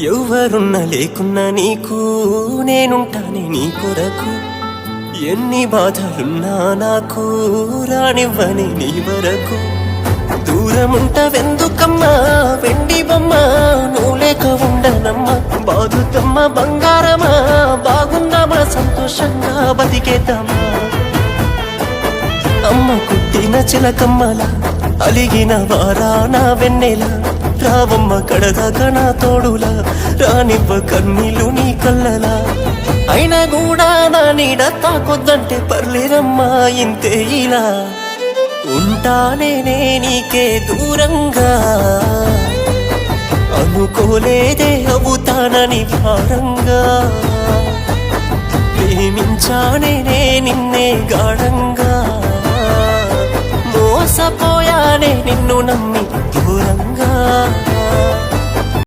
ఎవరున్నా లేకున్నా నీకు నేనుంటానే నీ కొరకు. ఎన్ని బాధలున్నా నాకు రానివ్వని నీ వరకు. దూరముంటవెందుకమ్మా వెండి బొమ్మ నువ్వు లేక ఉండనమ్మా. బాధుతమ్మ బంగారమా బాగుందామా సంతోషంగా బతికేద్దామా. అమ్మ కుట్టిన చిలకమ్మలా అలిగిన వారా నా వెన్నెలా. రావమ్మ కడదాకా నా తోడులా రానివ్వ కన్నీళ్ళు నీ కళ్ళలా. అయినా కూడా నా నీడ తాకొద్దంటే పర్లేదమ్మా ఇంతే ఇలా. ఉంటానే నీకే దూరంగా. అనుకోలేదే అవుతానని భారంగా. ప్రేమించానే నిన్నే గాఢంగా. మోసపోయానే నిన్ను నమ్మి